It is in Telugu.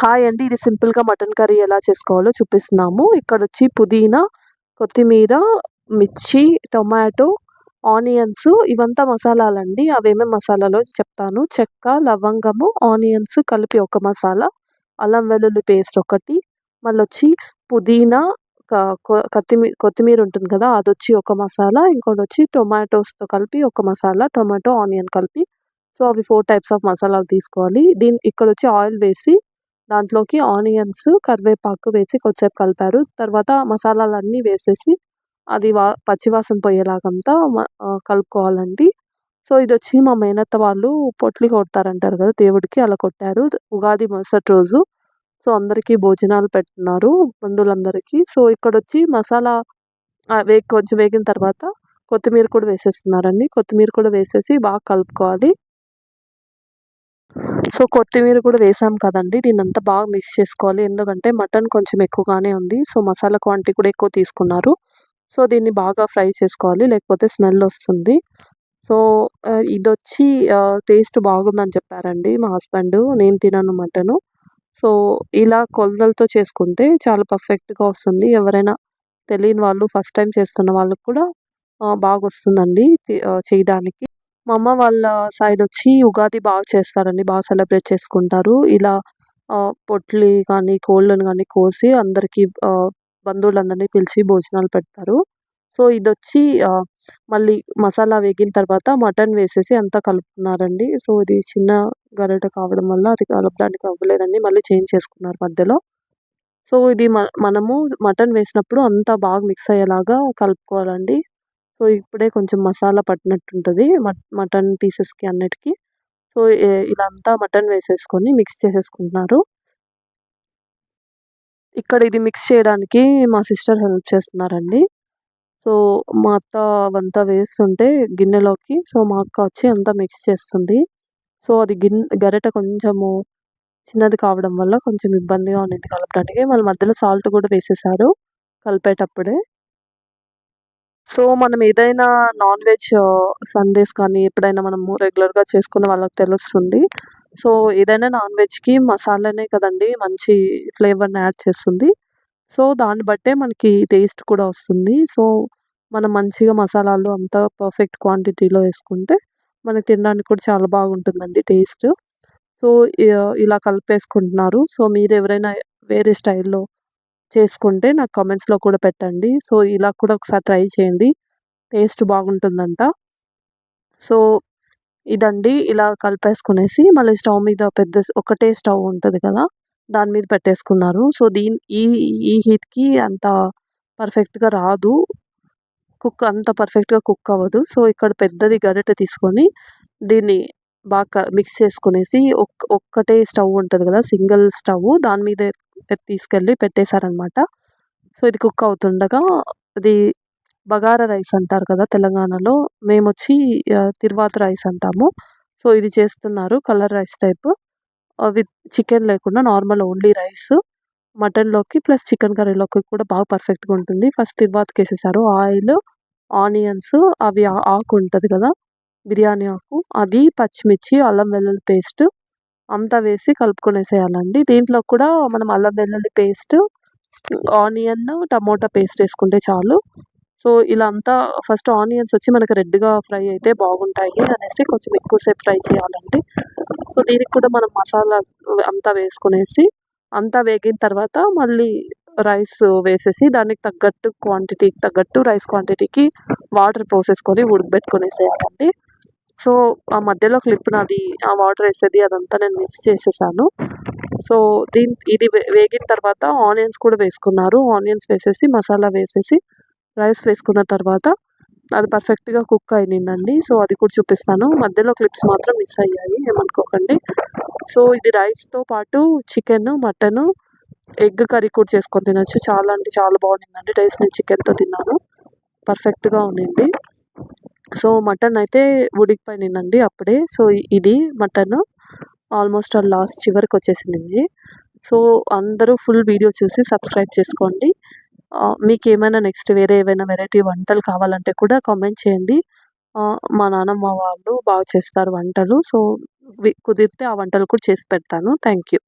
హాయ్ అండి. ఇది సింపుల్గా మటన్ కర్రీ ఎలా చేసుకోవాలో చూపిస్తున్నాము. ఇక్కడ వచ్చి పుదీనా కొత్తిమీర మిర్చి టొమాటో ఆనియన్స్ ఇవంతా మసాలాలండి. అవేమేమి మసాలాలో చెప్తాను. చెక్క లవంగము ఆనియన్స్ కలిపి ఒక మసాలా అల్లం వెల్లుల్లి పేస్ట్ ఒకటి మళ్ళీ వచ్చి పుదీనా కొత్తిమీర కొత్తిమీర ఉంటుంది కదా అది వచ్చి ఒక మసాలా ఇంకోటి వచ్చి టొమాటోస్తో కలిపి ఒక మసాలా టొమాటో ఆనియన్ కలిపి. సో అవి ఫోర్ టైప్స్ ఆఫ్ మసాలాలు తీసుకోవాలి. దీని ఇక్కడ వచ్చి ఆయిల్ వేసి దాంట్లోకి ఆనియన్స్ కరివేపాకు వేసి కొద్దిసేపు కలిపారు. తర్వాత మసాలాలన్నీ వేసేసి అది వా పచ్చివాసన పోయేలాగంతా కలుపుకోవాలండి. సో ఇది వచ్చి మా మేనత్త వాళ్ళు పొట్లి కొడతారంటారు కదా దేవుడికి అలా కొట్టారు. ఉగాది మరుసటి రోజు. సో అందరికీ భోజనాలు పెట్టున్నారు బంధువులందరికీ. సో ఇక్కడ వచ్చి మసాలా వే కొంచెం వేగిన తర్వాత కొత్తిమీర కూడా వేసేస్తున్నారండి. కొత్తిమీర కూడా వేసేసి బాగా కలుపుకోవాలి. సో కొత్తిమీర కూడా వేసాం కదండి. దీన్ని అంతా బాగా మిక్స్ చేసుకోవాలి. ఎందుకంటే మటన్ కొంచెం ఎక్కువగానే ఉంది. సో మసాలా క్వాంటిటీ కూడా ఎక్కువ తీసుకున్నారు. సో దీన్ని బాగా ఫ్రై చేసుకోవాలి. లేకపోతే స్మెల్ వస్తుంది. సో ఇది వచ్చి టేస్ట్ బాగుందని చెప్పారండి మా హస్బెండ్. నేను తినను మటను. సో ఇలా కొలతలతో చేసుకుంటే చాలా పర్ఫెక్ట్గా వస్తుంది. ఎవరైనా తెలియని వాళ్ళు ఫస్ట్ టైం చేస్తున్న వాళ్ళకు కూడా బాగా వస్తుందండి చేయడానికి. మా అమ్మ వాళ్ళ సైడ్ వచ్చి ఉగాది బాగా చేస్తారండి బాగా సెలబ్రేట్ చేసుకుంటారు. ఇలా పొట్లి కానీ కోళ్ళను కానీ కోసి అందరికీ బంధువులందరినీ పిలిచి భోజనాలు పెడతారు. సో ఇది వచ్చి మళ్ళీ మసాలా వేగిన తర్వాత మటన్ వేసేసి అంతా కలుపుతున్నారండి. సో ఇది చిన్న గరిట కావడం వల్ల అది కలపడానికి అవ్వలేదండి. మళ్ళీ చేంజ్ చేసుకున్నారు మధ్యలో. సో ఇది మనము మటన్ వేసినప్పుడు అంతా బాగా మిక్స్ అయ్యేలాగా కలుపుకోవాలండి. సో ఇప్పుడే కొంచెం మసాలా పట్టినట్టు ఉంటుంది మటన్ పీసెస్కి అన్నిటికీ. సో ఇలా అంతా మటన్ వేసేసుకొని మిక్స్ చేసేసుకుంటున్నారు. ఇక్కడ ఇది మిక్స్ చేయడానికి మా సిస్టర్ హెల్ప్ చేస్తున్నారండి. సో మా అత్త అవంతా వేస్తుంటే గిన్నెలోకి సో మా అక్క వచ్చి అంతా మిక్స్ చేస్తుంది. సో అది గిన్నె గరిట కొంచెము చిన్నది కావడం వల్ల కొంచెం ఇబ్బందిగా ఉండింది కలపడానికి. మళ్ళీ మధ్యలో సాల్ట్ కూడా వేసేసారు కలిపేటప్పుడే. సో మనం ఏదైనా నాన్ వెజ్ సండేస్ కానీ ఎప్పుడైనా మనము రెగ్యులర్గా చేసుకున్న వాళ్ళకి తెలుస్తుంది. సో ఏదైనా నాన్ వెజ్కి మసాలానే కదండి మంచి ఫ్లేవర్ని యాడ్ చేస్తుంది. సో దాన్ని బట్టే మనకి టేస్ట్ కూడా వస్తుంది. సో మనం మంచిగా మసాలాలు అంతా పర్ఫెక్ట్ క్వాంటిటీలో వేసుకుంటే మనకి తినడానికి కూడా చాలా బాగుంటుందండి టేస్ట్. సో ఇలా కలిపేసుకుంటున్నారు. సో మీరు ఎవరైనా వేరే స్టైల్లో చేసుకుంటే నాకు కామెంట్స్లో కూడా పెట్టండి. సో ఇలా కూడా ఒకసారి ట్రై చేయండి. టేస్ట్ బాగుంటుందంట. సో ఇదండి. ఇలా కలిపేసుకునేసి మళ్ళీ స్టవ్ మీద పెద్ద ఒకటే స్టవ్ ఉంటుంది కదా దాని మీద పెట్టేసుకున్నారు. సో దీని ఈ ఈ హీట్కి అంత పర్ఫెక్ట్గా రాదు. కుక్ అంత పర్ఫెక్ట్గా కుక్ అవ్వదు. సో ఇక్కడ పెద్దది గరిటె తీసుకొని దీన్ని బాగా మిక్స్ చేసుకునేసి ఒక్ ఒక్కటే స్టవ్ ఉంటుంది కదా సింగిల్ స్టవ్ దాని మీద తీసుకెళ్ళి పెట్టేశారనమాట. సో ఇది కుక్ అవుతుండగా అది బగారా రైస్ అంటారు కదా తెలంగాణలో మేము వచ్చి తిరువాత రైస్ అంటాము. సో ఇది చేస్తున్నారు colour rice type. With chicken లేకుండా నార్మల్ ఓన్లీ రైస్. మటన్లోకి ప్లస్ చికెన్ కర్రీలోకి కూడా బాగా పర్ఫెక్ట్గా ఉంటుంది. ఫస్ట్ తిరువాతకి వేసేసారు ఆయిల్ ఆనియన్స్ అవి ఆకు ఉంటుంది కదా బిర్యానీ ఆకు. అది పచ్చిమిర్చి అల్లం వెల్లుల్లి పేస్ట్ అంతా వేసి కలుపుకొనేసేయాలండి. దీంట్లో కూడా మనం అల్లం వెల్లుల్లి పేస్ట్ ఆనియన్ టమోటా పేస్ట్ వేసుకుంటే చాలు. సో ఇలా అంతా ఫస్ట్ ఆనియన్స్ వచ్చి మనకి రెడ్గా ఫ్రై అయితే బాగుంటాయి అనేసి కొంచెం ఎక్కువసేపు ఫ్రై చేయాలండి. సో దీనికి కూడా మనం మసాలా అంతా వేసుకునేసి అంతా వేగిన తర్వాత మళ్ళీ రైస్ వేసేసి దానికి తగ్గట్టు క్వాంటిటీకి తగ్గట్టు రైస్ క్వాంటిటీకి వాటర్ పోసేసుకొని ఉడకబెట్టుకునేసేయాలండి. సో ఆ మధ్యలో క్లిప్ నాది ఆ వాటర్ వేసేది అదంతా నేను మిక్స్ చేసేసాను. సో దీని ఇది వేగిన తర్వాత ఆనియన్స్ కూడా వేసుకున్నారు. ఆనియన్స్ వేసేసి మసాలా వేసేసి రైస్ వేసుకున్న తర్వాత అది పర్ఫెక్ట్గా కుక్ అయినిందండి. సో అది కూడా చూపిస్తాను. మధ్యలో క్లిప్స్ మాత్రం మిస్ అయ్యాయి ఏమనుకోకండి. సో ఇది రైస్తో పాటు చికెన్ మటన్ ఎగ్ కర్రీ కూడా చేసుకొని తినచ్చు. చాలా అంటే చాలా బాగుండిందండి. రైస్ నేను చికెన్తో తిన్నాను. పర్ఫెక్ట్గా ఉండింది. సో మటన్ అయితే ఉడికిపోయినండి అప్పుడే. సో ఇది మటన్ ఆల్మోస్ట్ ఆల్ లాస్ట్ చివరికి వచ్చేసింది సో అందరూ ఫుల్ వీడియో చూసి సబ్స్క్రైబ్ చేసుకోండి. మీకు ఏమైనా నెక్స్ట్ వేరే ఏవైనా వెరైటీ వంటలు కావాలంటే కూడా కామెంట్ చేయండి. మా నాన్నమ్మ వాళ్ళు బాగా చేస్తారు వంటలు. సో కుదిరితే ఆ వంటలు కూడా చేసి పెడతాను. Thank you